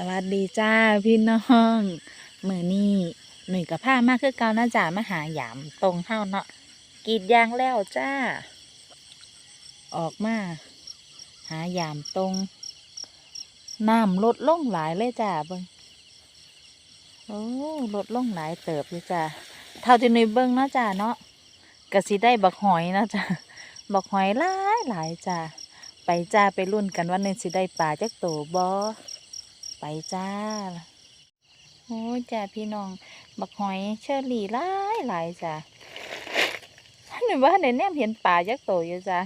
สวัสดีจ้าพี่น้องมือนี้หนุ่ยกับผ้ามากคือเก่านะจ้ามาหาหยามตรงเฮ้าเนาะกีดยางแล้วจ้า ออกมา หาหยามตรงน้ำลดลงหลายเลยจ้าเบิ้งโอ้ลดลงหลายเติบเลยจ้าเท่าที่หนุ่ยเบิ้งเนาะจ้าเนาะกะสิได้บักหอยเนาะจ้าบักหอยหลายหลายจ้าไปจ้าไปรุ่นกันว่าหนึ่งสิได้ปลาจักโตบ่ ไปจ้า โอ้จ้าพี่น้อง บักหอยเชอรี่หลายหลายจ้าหนูว่าในแนมเห็นป่ายักษ์โตอยู่จ้า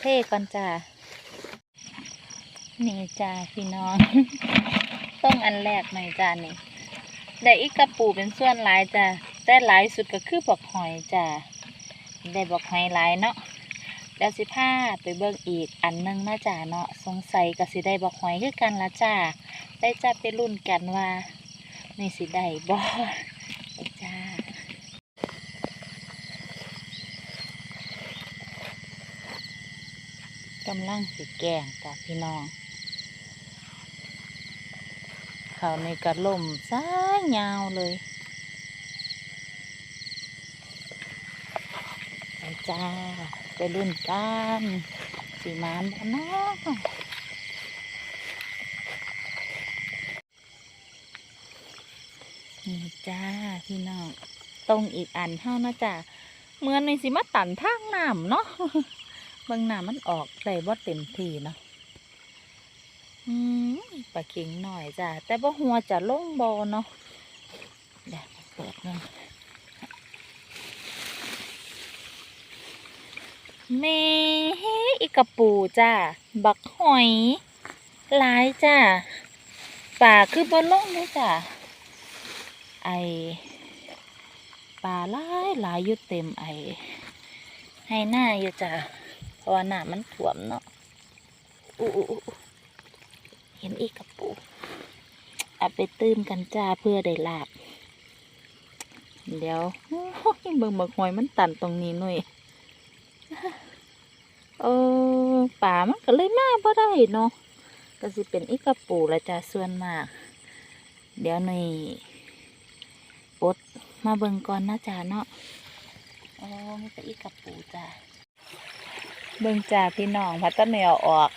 เท่ก่อนจ้านี่จ้าพี่น้อง ต้องอันแรกหน่อยจ้านี่ได้อีกกระปูเป็นส่วนหลายจ้าแต่หลายสุดก็คือบักหอยจ้าได้บักหอยหลายเนาะ แล้วสิพาไปเบิ่งอีกอันนึงนะจ้าเนาะสงสัยก็สิได้บอกหอยคือกันละจ้าได้จ้าไปรุ่นกันว่านี่สิได้บ่จ้ากำลังสิแกงจ้าพี่น้องเขาในกระล่มซ้ายยาวเลยจ้า ไปรุ่นกันสีมานบ้านนอกนี่จ้าพี่น้องตรงอีกอันเท่านะจ้าเหมือนในสิมาตันทางน้ำเนาะบางน้ำมันออกได้บ่เต็มทีเนาะอืมปลาเข็งหน่อยจ้าแต่ว่าหัวจะล่งบอเนาะเดี๋ยวเปิดเงิน เมอีกระปูจ้าบักหอยหลายจ้าป่าคือบนล่องเลยจ้าไอป่าหลายหลายอยู่เต็มไอให้หน้าอยู่จ้าเพราะว่าหน้ามันถ่วมเนาะอู้เห็นอีกระปูเอาไปตื้มกันจ้าเพื่อได้ลาบเดี๋ยวเบิ่งบักหอยมันตันตรงนี้หน่อย เออป่ามันก็เลยมาบ่ได้เนาะก็สิเป็นอีกระปูละจ้าส่วนมาก เดี๋ยวหนี่ปดมาเบิ่งก่อนนะจ้าเนาะโอ้มีแต่อีกระปูจ้าเบิ่งจ้าพี่น้องพัดตะเหนียวออก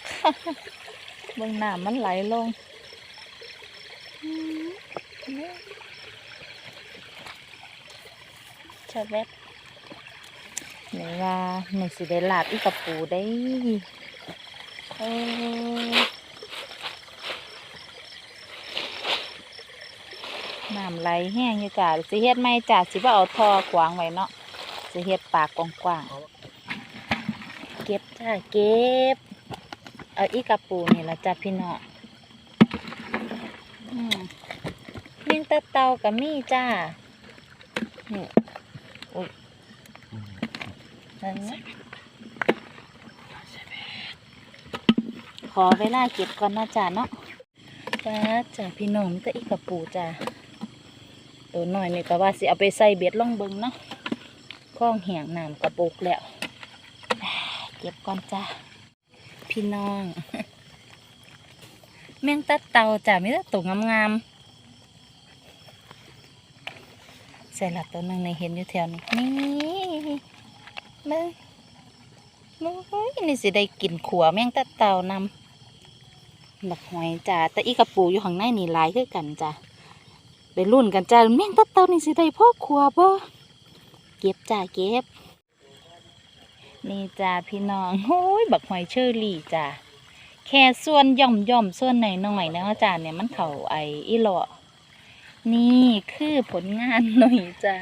เบิ่งน้ำมันไหลลงชะแวบ หนูว่าหนูสิได้ลาบอีกระปูได้เออน้ำไหลแห้งอยู่จ้าสิเฮ็ดไม่จ้าสิว่าเอาทอขวางไว้เนาะสิเฮ็ดปากกว้างๆเก็บจ้าเก็บ เอาอีกระปูนี่ละจ้าพี่น้องเมี่ยงตะเตากับมี่จ้านี่อุ้ย ขอเวลาเก็บก่อนนะจ๊ะเนาะจ้าจ้าพี่น้องก็อีกกระปูจ้าตัวหน้อยนี่ก็ว่าสิเอาไปใส่เบ็ดล่องเบิงเนาะข้องแหงน้ำกระปุกแล้ว เก็บก่อนจ้าพี่น้อง แมงตัดเตาจ้าไมีแต่ตัวงามๆใส่หละตัวหนึ่งในเห็นอยู่แถวนี้นี่ มึงมึงเฮ้ยนี่สิได้กินขัวแมงตะเต่านำบักหอยจ้าแต่อีกระปูอยู่ข้างในนี่ลายคือกันจ้าไปรุ่นกันจ้าแมงตะเต่านี่สิได้พ่อขัวบ่เก็บจ้าเก็บ นี่จ้าพี่น้องโอ้ยบักหอยเชอรี่จ้าแค่ส่วนย่อมย่อมส่วนหน่อยหน่อยนะจ้าเนี่ยมันเข่าไออีหลอนี่คือผลงานหน่อยจ้า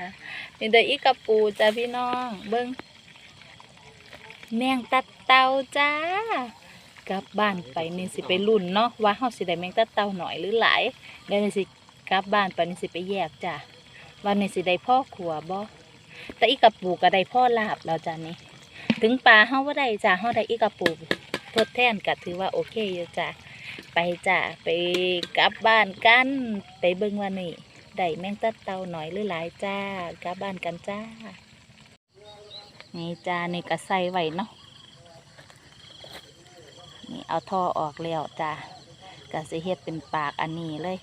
นี่เด้ออีกระปูจ้าพี่น้องเบิ้ง แมงตัดเต่าจ้ากลับบ้านไปนี่สิไปรุ่นเนาะว่าเฮาสิได้แมงตัดเต่าหน่อยหรือหลายเดี๋ยวนี่สิกลับบ้านไปนี่สิไปแยกจ้าว่านี่สิได้พ่อขัวบ่แต่อีกกระปูก็ได้พ่อลาบแล้วจ้านี่ถึงปลาเฮาบ่ได้จ้าเฮาได้อีกกระปูทดแทนก็ถือว่าโอเคอยู่จ้าไปจ้าไปกลับบ้านกันไปเบิ่งว่านี่ได้แมงตัดเต่าหน่อยหรือหลายจ้ากลับบ้านกันจ้า นี่จ้านี่ก็ใส่ไว้เนาะนี่เอาท่อออกแล้วจ้ะก็สิเฮ็ดเป็นปากอันนี้เลย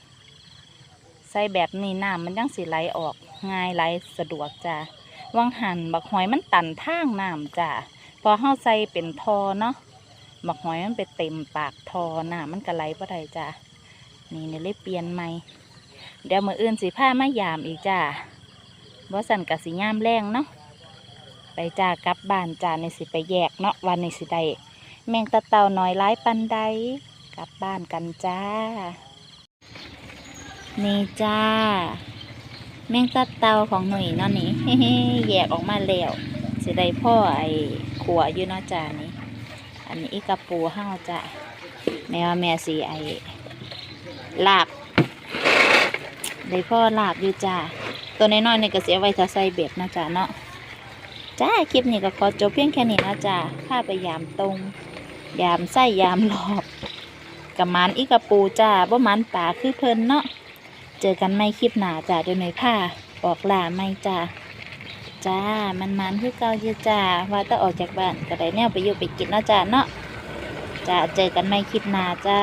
ใส่แบบนี้น้ำมันยังสิไหลออกง่ายไหลสะดวกจ้ะวังหันบักหอยมันตันทางน้ำจ้ะพอเฮาใส่เป็นทอเนาะบักหอยมันไปเต็มปากทอน้ำมันก็ไหลบ่ได้จ้ะนี่นี่เลยเปลี่ยนใหม่เดี๋ยวมื้ออื่นสิพามายามอีกจ้ะบ่สั่นก็สิยามแรงเนาะ ไปจ้ากลับบ้านจ้าในสิไปแยกเนาะวันในสิได้แมงตะเต่าน้อยหลายปันใดกลับบ้านกันจ้า นี่จ้า แมงตัดเต่าของหนุ่ยเนาะนี่แยกออกมาแล้วสิได้พ่อไอ้ขัวอยู่เนาะจ้านี่อันนี้อีกระปูเฮาจ้ะแม่ว่าแม่สีไอ้ลาบได้พ่อลาบอยู่จ้าตัวน้อยๆนี่ก็เสียไว้ถ้าใส่เบ็ดนะจ้าเนาะ จ้าคลิปนี้ก็ขอจบเพียงแค่นี้นะจ้าพาไปยามตรง ยามไส้ยามหลอบกับมันอีกระปูจ้าบ่มันป่าคือเพลินเนาะเจอกันไม่คลิปหนาจ้าโดยในผ้าออกลาไม่จ้าจ้ามันมันคือเก่าอยู่จ้าว่าต้องออกจากบ้านก็ได้แนวไปอยู่ไปกินเนาะจ้าเนาะจ้าเจอกันไม่คลิปหนาจ้า